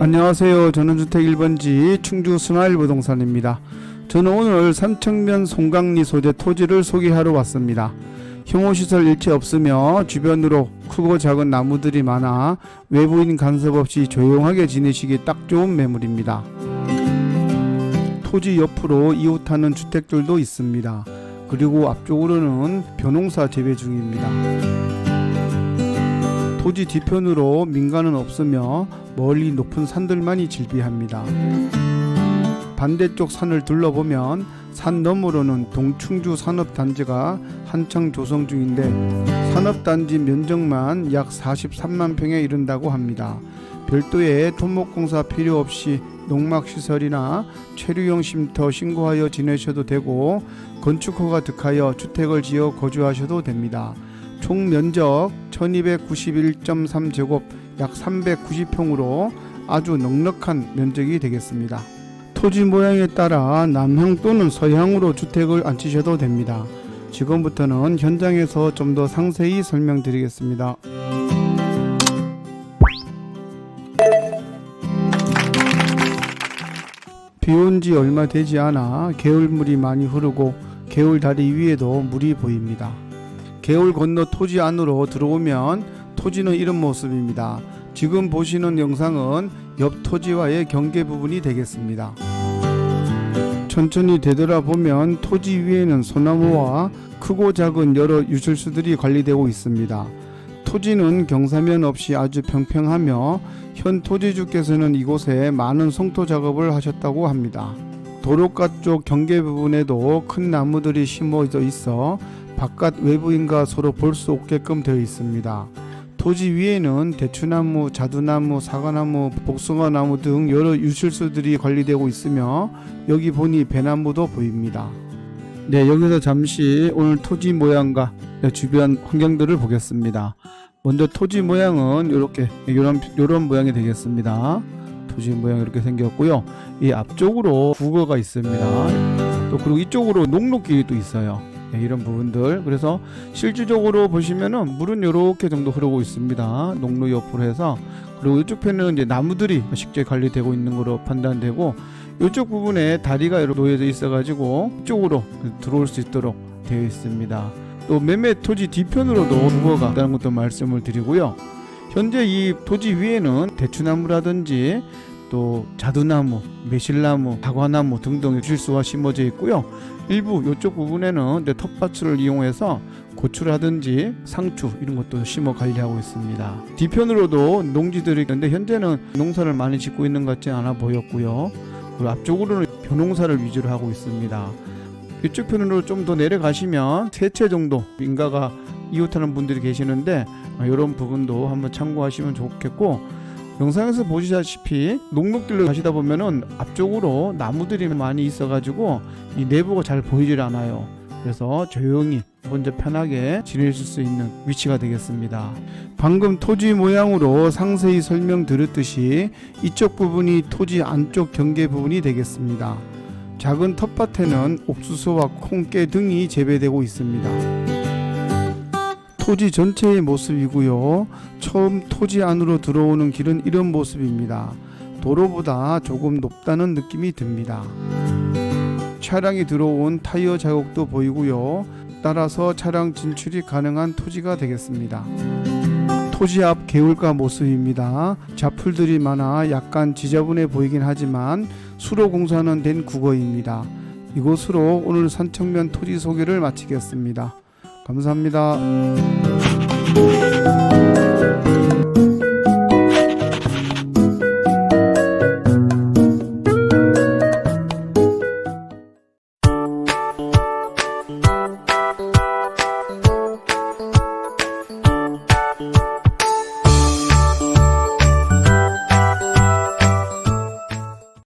안녕하세요. 저는 주택 1번지 충주 스마일 부동산입니다. 저는 오늘 산청면 송강리 소재 토지를 소개하러 왔습니다. 혐오시설 일체 없으며 주변으로 크고 작은 나무들이 많아 외부인 간섭 없이 조용하게 지내시기 딱 좋은 매물입니다. 토지 옆으로 이웃하는 주택들도 있습니다. 그리고 앞쪽으로는 벼농사 재배 중입니다. 토지 뒤편으로 민가는 없으며 멀리 높은 산들만이 질비합니다. 반대쪽 산을 둘러보면 산 너머로는 동충주 산업단지가 한창 조성 중인데 산업단지 면적만 약 43만 평에 이른다고 합니다. 별도의 토목공사 필요 없이 농막시설이나 체류용 쉼터 신고하여 지내셔도 되고 건축허가 득하여 주택을 지어 거주하셔도 됩니다. 총 면적 1291.3제곱 약 390평으로 아주 넉넉한 면적이 되겠습니다. 토지 모양에 따라 남향 또는 서향으로 주택을 앉히셔도 됩니다. 지금부터는 현장에서 좀 더 상세히 설명드리겠습니다. 비온 지 얼마 되지 않아 개울물이 많이 흐르고 개울 다리 위에도 물이 보입니다. 개울 건너 토지 안으로 들어오면 토지는 이런 모습입니다. 지금 보시는 영상은 옆 토지와의 경계 부분이 되겠습니다. 천천히 되돌아보면 토지 위에는 소나무와 크고 작은 여러 유실수들이 관리되고 있습니다. 토지는 경사면 없이 아주 평평하며 현 토지주께서는 이곳에 많은 송토 작업을 하셨다고 합니다. 도로가 쪽 경계 부분에도 큰 나무들이 심어져 있어 바깥 외부인과 서로 볼 수 없게끔 되어 있습니다. 토지 위에는 대추나무, 자두나무, 사과나무, 복숭아나무 등 여러 유실수들이 관리되고 있으며 여기 보니 배나무도 보입니다. 네, 여기서 잠시 오늘 토지 모양과 주변 환경들을 보겠습니다. 먼저 토지 모양은 이렇게 이런 이런 모양이 되겠습니다. 토지 모양 이렇게 생겼고요. 이 앞쪽으로 국어가 있습니다. 또 그리고 이쪽으로 녹록길이 또 있어요. 네, 이런 부분들 그래서 실질적으로 보시면은 물은 이렇게 정도 흐르고 있습니다. 녹로 옆으로 해서 그리고 이쪽 편은 이제 나무들이 식재 관리되고 있는 거로 판단되고 이쪽 부분에 다리가 이렇게 놓여져 있어 가지고 이쪽으로 들어올 수 있도록 되어 있습니다. 또 매매 토지 뒤편으로도 주거가 있다는 것도 말씀을 드리고요. 현재 이 토지 위에는 대추나무라든지 또 자두나무, 매실나무, 사과나무 등등 실수가 심어져 있고요. 일부 이쪽 부분에는 이제 텃밭을 이용해서 고추라든지 상추 이런 것도 심어 관리하고 있습니다. 뒤편으로도 농지들이 있는데 현재는 농사를 많이 짓고 있는 것 같지 않아 보였고요. 그리고 앞쪽으로는 벼농사를 위주로 하고 있습니다. 이쪽 편으로 좀 더 내려가시면 세 채 정도 인가가 이웃하는 분들이 계시는데 이런 부분도 한번 참고하시면 좋겠고 영상에서 보시다시피 녹록길로 가시다 보면은 앞쪽으로 나무들이 많이 있어가지고 이 내부가 잘 보이질 않아요. 그래서 조용히 혼자 편하게 지내실 수 있는 위치가 되겠습니다. 방금 토지 모양으로 상세히 설명 드렸듯이 이쪽 부분이 토지 안쪽 경계 부분이 되겠습니다. 작은 텃밭에는 옥수수와 콩깨 등이 재배되고 있습니다. 토지 전체의 모습이고요. 처음 토지 안으로 들어오는 길은 이런 모습입니다. 도로보다 조금 높다는 느낌이 듭니다. 차량이 들어온 타이어 자국도 보이고요. 따라서 차량 진출이 가능한 토지가 되겠습니다. 토지 앞 개울가 모습입니다. 잡풀들이 많아 약간 지저분해 보이긴 하지만 수로 공사는 된 국어입니다. 이곳으로 오늘 산청면 토지 소개를 마치겠습니다. 감사합니다.